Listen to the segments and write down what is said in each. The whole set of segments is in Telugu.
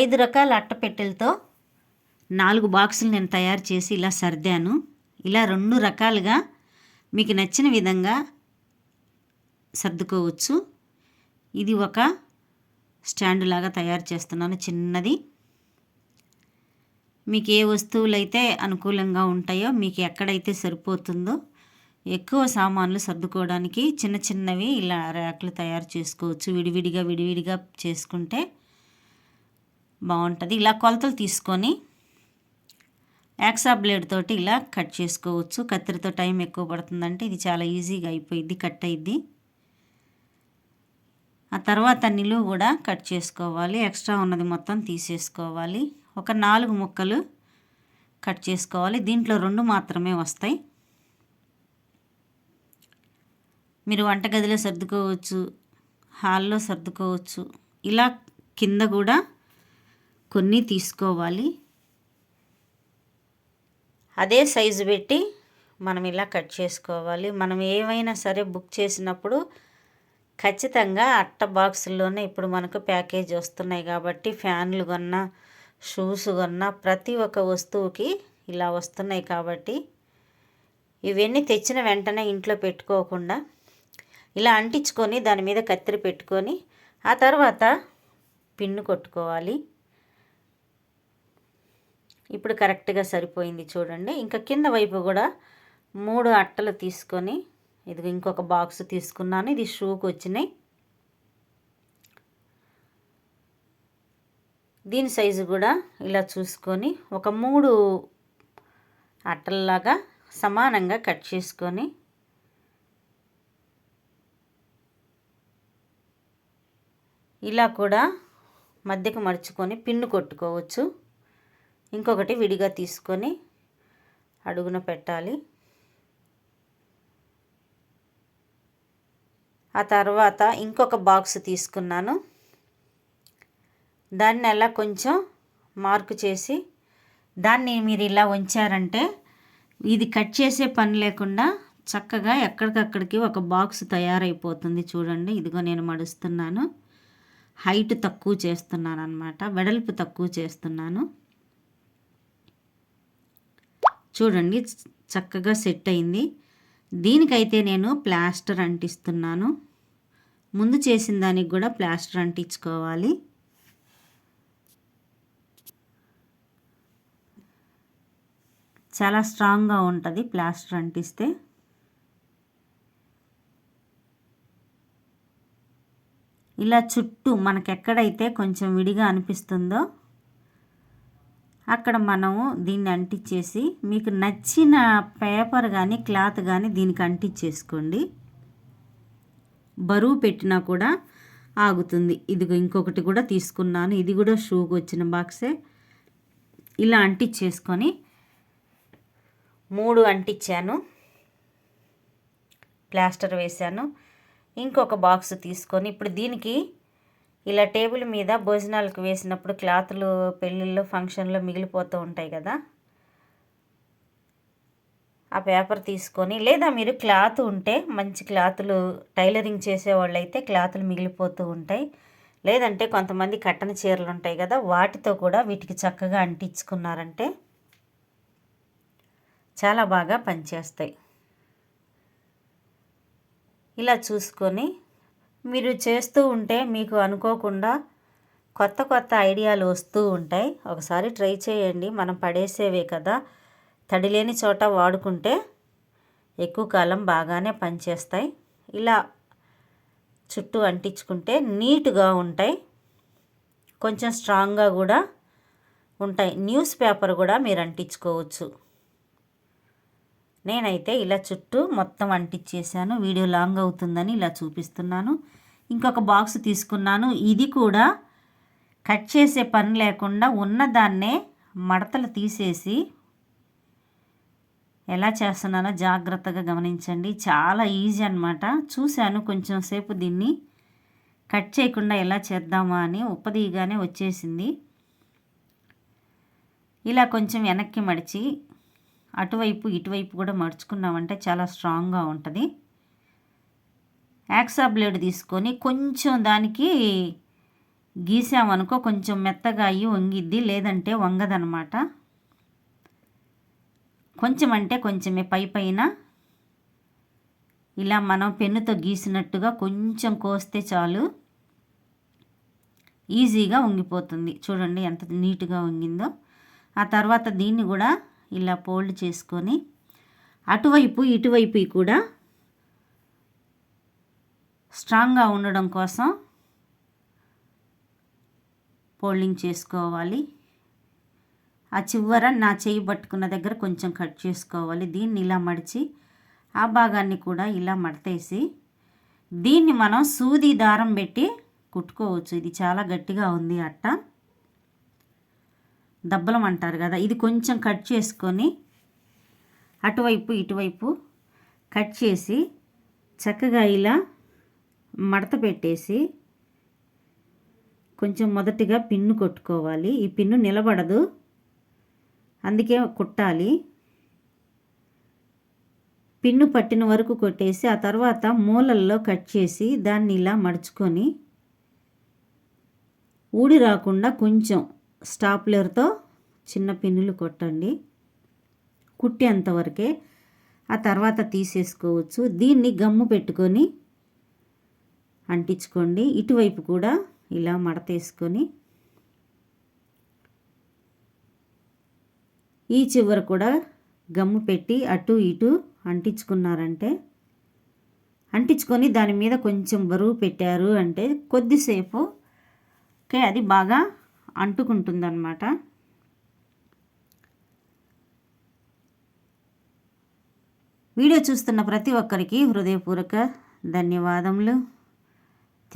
ఐదు రకాల అట్టపెట్టెలతో నాలుగు బాక్సులు నేను తయారు చేసి ఇలా సర్దాను. ఇలా రెండు రకాలుగా మీకు నచ్చిన విధంగా సర్దుకోవచ్చు. ఇది ఒక స్టాండ్ లాగా తయారు చేస్తున్నాను చిన్నది. మీకు ఏ వస్తువులు అయితే అనుకూలంగా ఉంటాయో మీకు ఎక్కడైతే సరిపోతుందో ఎక్కువ సామాన్లు సర్దుకోవడానికి చిన్న చిన్నవి ఇలా ర్యాక్లు తయారు చేసుకోవచ్చు. విడివిడిగా విడివిడిగా చేసుకుంటే బాగుంటుంది. ఇలా కొలతలు తీసుకొని యాక్సా బ్లేడ్ తోటి ఇలా కట్ చేసుకోవచ్చు. కత్తిరితో టైం ఎక్కువ పడుతుందంటే ఇది చాలా ఈజీగా అయిపోయింది కట్ అయింది ఆ తర్వాత నిలువు కూడా కట్ చేసుకోవాలి. ఎక్స్ట్రా ఉన్నది మొత్తం తీసేసుకోవాలి. ఒక నాలుగు ముక్కలు కట్ చేసుకోవాలి. దీంట్లో రెండు మాత్రమే వస్తాయి. మీరు వంటగదిలో సర్దుకోవచ్చు హాల్లో సర్దుకోవచ్చు. ఇలా కింద కూడా కొన్ని తీసుకోవాలి. అదే సైజు పెట్టి మనం ఇలా కట్ చేసుకోవాలి. మనం ఏమైనా సరే బుక్ చేసినప్పుడు ఖచ్చితంగా అట్ట బాక్సుల్లోనే ఇప్పుడు మనకు ప్యాకేజ్ వస్తున్నాయి కాబట్టి ఫ్యాన్లు కొన్నా షూస్ కొన్నా ప్రతి ఒక్క వస్తువుకి ఇలా వస్తున్నాయి కాబట్టి ఇవన్నీ తెచ్చిన వెంటనే ఇంట్లో పెట్టుకోకుండా ఇలా అంటించుకొని దాని మీద కత్తిరి పెట్టుకొని ఆ తర్వాత పిన్ను కొట్టుకోవాలి. ఇప్పుడు కరెక్ట్గా సరిపోయింది చూడండి. ఇంకా కింద వైపు కూడా మూడు అట్టలు తీసుకొని ఇది ఇంకొక బాక్స్ తీసుకున్నాను. ఇది షూకి వచ్చినాయి. దీని సైజు కూడా ఇలా చూసుకొని ఒక మూడు అట్టల్లాగా సమానంగా కట్ చేసుకొని ఇలా కూడా మధ్యకు మడుచుకొని పిన్ను కొట్టుకోవచ్చు. ఇంకొకటి విడిగా తీసుకొని అడుగున పెట్టాలి. ఆ తర్వాత ఇంకొక బాక్స్ తీసుకున్నాను. దాన్ని అలా కొంచెం మార్కు చేసి దాన్ని మీరు ఇలా ఉంచారంటే ఇది కట్ చేసే పని లేకుండా చక్కగా ఎక్కడికక్కడికి ఒక బాక్స్ తయారైపోతుంది. చూడండి ఇదిగో నేను మడుస్తున్నాను. హైట్ తక్కువ చేస్తున్నాను అనమాట వెడల్పు తక్కువ చేస్తున్నాను. చూడండి చక్కగా సెట్ అయింది. దీనికైతే నేను ప్లాస్టర్ అంటిస్తున్నాను. ముందు చేసిన దానికి కూడా ప్లాస్టర్ అంటించుకోవాలి. చాలా స్ట్రాంగ్గా ఉంటుంది ప్లాస్టర్ అంటిస్తే. ఇలా చుట్టూ మనకెక్కడైతే కొంచెం విడిగా అనిపిస్తుందో అక్కడ మనము దీన్ని అంటించేసి మీకు నచ్చిన పేపర్ కానీ క్లాత్ కానీ దీనికి అంటించేసుకోండి బరువు పెట్టినా కూడా ఆగుతుంది. ఇదిగో ఇంకొకటి కూడా తీసుకున్నాను. ఇది కూడా షూకి వచ్చిన బాక్సే ఇలా అంటించేసుకొని మూడు అంటించాను ప్లాస్టర్ వేశాను. ఇంకొక బాక్స్ తీసుకొని ఇప్పుడు దీనికి ఇలా టేబుల్ మీద భోజనాలకు వేసినప్పుడు క్లాతులు పెళ్ళిళ్ళు ఫంక్షన్లో మిగిలిపోతూ ఉంటాయి కదా. ఆ పేపర్ తీసుకొని లేదా మీరు క్లాత్ ఉంటే మంచి క్లాతులు టైలరింగ్ చేసేవాళ్ళు అయితే క్లాతులు మిగిలిపోతూ ఉంటాయి. లేదంటే కొంతమంది కట్టన చీరలు ఉంటాయి కదా వాటితో కూడా వీటికి చక్కగా అంటించుకున్నారంటే చాలా బాగా పనిచేస్తాయి. ఇలా చూసుకొని మీరు చేస్తూ ఉంటే మీకు అనుకోకుండా కొత్త కొత్త ఐడియాలు వస్తూ ఉంటాయి. ఒకసారి ట్రై చేయండి. మనం పడేసేవే కదా. తడిలేని చోట వాడుకుంటే ఎక్కువ కాలం బాగానే పనిచేస్తాయి. ఇలా చుట్టూ అంటించుకుంటే నీట్గా ఉంటాయి. కొంచెం స్ట్రాంగ్గా కూడా ఉంటాయి. న్యూస్ పేపర్ కూడా మీరు అంటించుకోవచ్చు. నేనైతే ఇలా చుట్టూ మొత్తం అంటించేసాను వీడియో లాంగ్ అవుతుందని ఇలా చూపిస్తున్నాను. ఇంకొక బాక్స్ తీసుకున్నాను. ఇది కూడా కట్ చేసే పని లేకుండా ఉన్నదాన్నే మడతలు తీసేసి ఎలా చేస్తున్నానో జాగ్రత్తగా గమనించండి. చాలా ఈజీ అనమాట చూశాను కొంచెం సేపు దీన్ని కట్ చేయకుండా ఎలా చేద్దామా అని ఉపదిగానే వచ్చేసింది. ఇలా కొంచెం వెనక్కి మడిచి అటువైపు ఇటువైపు కూడా మడుచుకున్నామంటే చాలా స్ట్రాంగ్గా ఉంటుంది. యాక్సా బ్లేడ్ తీసుకొని కొంచెం దానికి గీసామనుకో కొంచెం మెత్తగా అయ్యి వంగిద్ది లేదంటే వంగదనమాట కొంచెం అంటే కొంచెమే పై పైన ఇలా మనం పెన్నుతో గీసినట్టుగా కొంచెం కోస్తే చాలు. ఈజీగా వంగిపోతుంది. చూడండి ఎంత నీట్గా వంగిందో. ఆ తర్వాత దీన్ని కూడా ఇలా ఫోల్డ్ చేసుకొని అటువైపు ఇటువైపు కూడా స్ట్రాంగ్గా ఉండడం కోసం ఫోల్డింగ్ చేసుకోవాలి. ఆ చివర నా చేయి పట్టుకున్న దగ్గర కొంచెం కట్ చేసుకోవాలి. దీన్ని ఇలా మడిచి ఆ భాగాన్ని కూడా ఇలా మడతేసి దీన్ని మనం సూది దారం పెట్టి కుట్టుకోవచ్చు. ఇది చాలా గట్టిగా ఉంది అట్ట. దబ్బలం అంటారు కదా ఇది కొంచెం కట్ చేసుకొని అటువైపు ఇటువైపు కట్ చేసి చక్కగా ఇలా మడత పెట్టేసి కొంచెం మొదటిగా పిన్ను కొట్టుకోవాలి. ఈ పిన్ను నిలబడదు. అందుకే కుట్టాలి. పిన్ను పట్టిన వరకు కొట్టేసి ఆ తర్వాత మూలల్లో కట్ చేసి దాన్ని ఇలా మడుచుకొని ఊడి రాకుండా కొంచెం స్టాప్లర్తో చిన్న పిన్నులు కొట్టండి. కుట్టేంతవరకే ఆ తర్వాత తీసేసుకోవచ్చు. దీన్ని గమ్ము పెట్టుకొని అంటించుకోండి. ఇటువైపు కూడా ఇలా మడతేసుకొని ఈ చివర కూడా గమ్ము పెట్టి అటు ఇటు అంటించుకున్నారంటే అంటించుకొని దాని మీద కొంచెం బరువు పెట్టారు అంటే కొద్దిసేపు అది బాగా అంటుకుంటుందన్నమాట. వీడియో చూస్తున్న ప్రతి ఒక్కరికి హృదయపూర్వక ధన్యవాదములు.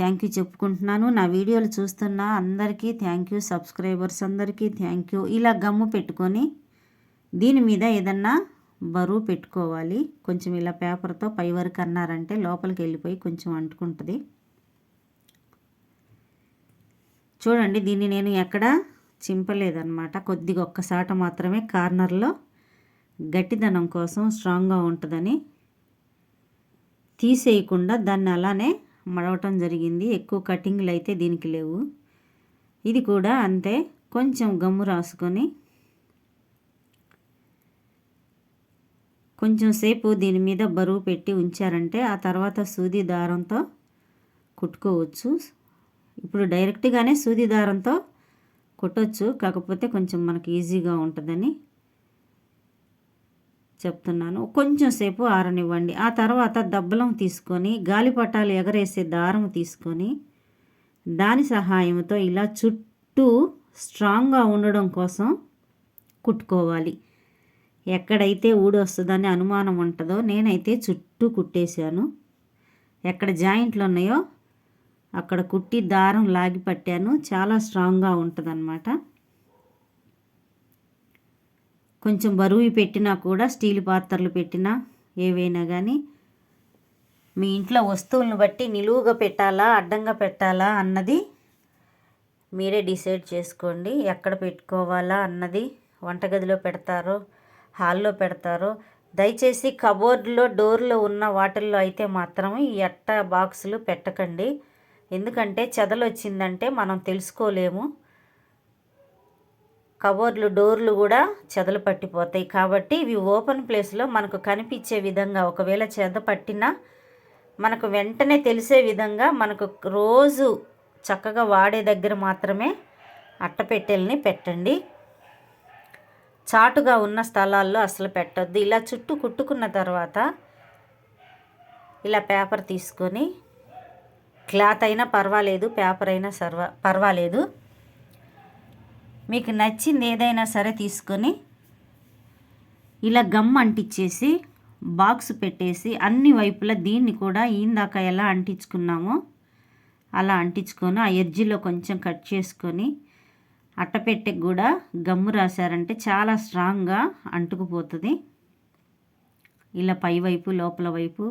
థ్యాంక్ యూ చెప్పుకుంటున్నాను. నా వీడియోలు చూస్తున్న అందరికీ థ్యాంక్ యూ. సబ్స్క్రైబర్స్ అందరికీ థ్యాంక్ యూ. ఇలా గమ్ము పెట్టుకొని దీని మీద ఏదన్నా బరువు పెట్టుకోవాలి. కొంచెం ఇలా పేపర్తో పై వరకు అన్నారంటే లోపలికి వెళ్ళిపోయి కొంచెం అంటుకుంటుంది. చూడండి దీన్ని నేను ఎక్కడ చింపలేదన్నమాట. కొద్దిగా ఒక్కసాట మాత్రమే కార్నర్లో గట్టిదనం కోసం స్ట్రాంగ్గా ఉంటుందని తీసేయకుండా దాన్ని అలానే మడవటం జరిగింది. ఎక్కువ కటింగ్లు అయితే దీనికి లేవు. ఇది కూడా అంతే. కొంచెం గమ్ము రాసుకొని కొంచెం సేపు దీని మీద బరువు పెట్టి ఉంచారంటే ఆ తర్వాత సూది దారంతో కుట్టుకోవచ్చు. ఇప్పుడు డైరెక్ట్గానే సూది దారంతో కుట్టవచ్చు కాకపోతే కొంచెం మనకి ఈజీగా ఉంటుందని చెప్తున్నాను. కొంచెం సేపు ఆరనివ్వండి. ఆ తర్వాత దబ్బలం తీసుకొని గాలిపటాలు ఎగరేసే దారం తీసుకొని దాని సహాయంతో ఇలా చుట్టూ స్ట్రాంగ్గా ఉండడం కోసం కుట్టుకోవాలి. ఎక్కడైతే ఊడొస్తుందని అనుమానం ఉంటుందో నేనైతే చుట్టూ కుట్టేశాను. ఎక్కడ జాయింట్లు ఉన్నాయో అక్కడ కుట్టి దారం లాగి పట్టాను. చాలా స్ట్రాంగ్గా ఉంటుందన్నమాట. కొంచెం బరువు పెట్టినా కూడా స్టీల్ పాత్రలు పెట్టినా ఏవైనా కానీ మీ ఇంట్లో వస్తువులను బట్టి నిలువుగా పెట్టాలా అడ్డంగా పెట్టాలా అన్నది మీరే డిసైడ్ చేసుకోండి. ఎక్కడ పెట్టుకోవాలా అన్నది వంటగదిలో పెడతారో హాల్లో పెడతారో దయచేసి కబోర్డ్లో డోర్లో ఉన్న వాటిల్లో అయితే మాత్రం ఈ అట్ట బాక్సులు పెట్టకండి. ఎందుకంటే చెదలు వచ్చిందంటే మనం తెలుసుకోలేము. కబోర్డ్లు డోర్లు కూడా చెదలు పట్టిపోతాయి. కాబట్టి ఇవి ఓపెన్ ప్లేస్లో మనకు కనిపించే విధంగా ఒకవేళ చెద పట్టినా మనకు వెంటనే తెలిసే విధంగా మనకు రోజు చక్కగా వాడే దగ్గర మాత్రమే అట్టపెట్టెల్ని పెట్టండి. చాటుగా ఉన్న స్థలాల్లో అసలు పెట్టద్దు. ఇలా చుట్టూ కుట్టుకున్న తర్వాత ఇలా పేపర్ తీసుకొని క్లాత్ అయినా పర్వాలేదు పేపర్ అయినా సర్వ పర్వాలేదు. మీకు నచ్చింది ఏదైనా సరే తీసుకొని ఇలా గమ్ అంటించేసి బాక్స్ పెట్టేసి అన్ని వైపులా దీన్ని కూడా ఇందాక ఎలా అంటించుకున్నామో అలా అంటించుకొని ఆ ఎర్జీలో కొంచెం కట్ చేసుకొని అట్టపెట్టెకి కూడా గమ్ము రాశారంటే చాలా స్ట్రాంగ్గా అంటుకుపోతుంది. ఇలా పైవైపు లోపల వైపు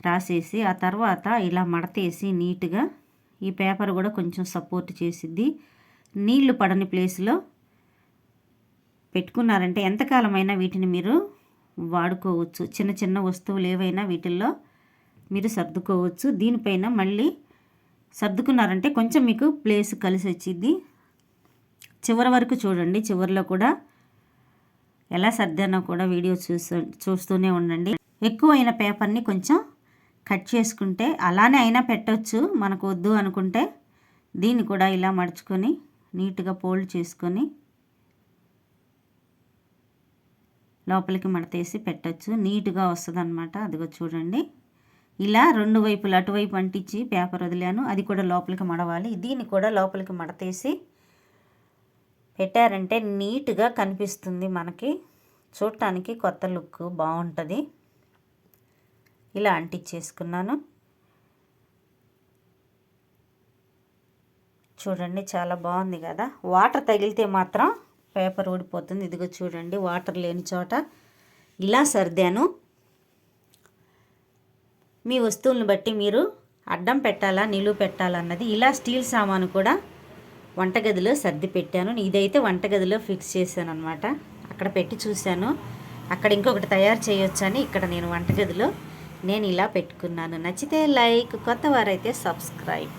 రాసేసి ఆ తర్వాత ఇలా మడతేసి నీట్గా ఈ పేపర్ కూడా కొంచెం సపోర్ట్ చేసిద్ది. నీళ్ళు పడని ప్లేస్లో పెట్టుకున్నారంటే ఎంతకాలమైనా వీటిని మీరు వాడుకోవచ్చు. చిన్న చిన్న వస్తువులు ఏవైనా వీటిల్లో మీరు సర్దుకోవచ్చు. దీనిపైన మళ్ళీ సర్దుకున్నారంటే కొంచెం మీకు ప్లేస్ కలిసి వచ్చింది చివరి వరకు చూడండి. చివరిలో కూడా ఎలా సర్దానో కూడా వీడియో చూస్తూ చూస్తూనే ఉండండి. ఎక్కువైన పేపర్ని కొంచెం కట్ చేసుకుంటే అలానే అయినా పెట్టవచ్చు మనకు వద్దు అనుకుంటే దీన్ని కూడా ఇలా మడుచుకొని నీట్గా ఫోల్డ్ చేసుకొని లోపలికి మడతేసి పెట్టచ్చు. నీట్గా వస్తుంది అనమాట అదిగో చూడండి. ఇలా రెండు వైపులు అటువైపు అంటించి పేపర్ వదిలాను. అది కూడా లోపలికి మడవాలి. దీన్ని కూడా లోపలికి మడతేసి పెట్టారంటే నీట్గా కనిపిస్తుంది మనకి. చూడటానికి కొత్త లుక్ బాగుంటుంది ఇలా అంటించేసుకున్నాను. చూడండి చాలా బాగుంది కదా. వాటర్ తగిలితే మాత్రం పేపర్ ఊడిపోతుంది. ఇదిగో చూడండి వాటర్ లేని చోట ఇలా సర్దాను. మీ వస్తువులను బట్టి మీరు అడ్డం పెట్టాలా నిలువ పెట్టాలన్నది ఇలా స్టీల్ సామాను కూడా వంటగదిలో సర్ది పెట్టాను. ఇదైతే వంటగదిలో ఫిక్స్ చేశాను అనమాట అక్కడ పెట్టి చూశాను. అక్కడ ఇంకొకటి తయారు చేయొచ్చని ఇక్కడ నేను వంటగదిలో నేను ఇలా పెట్టుకున్నాను. నచ్చితే లైక్ కొత్త వారైతే సబ్స్క్రైబ్.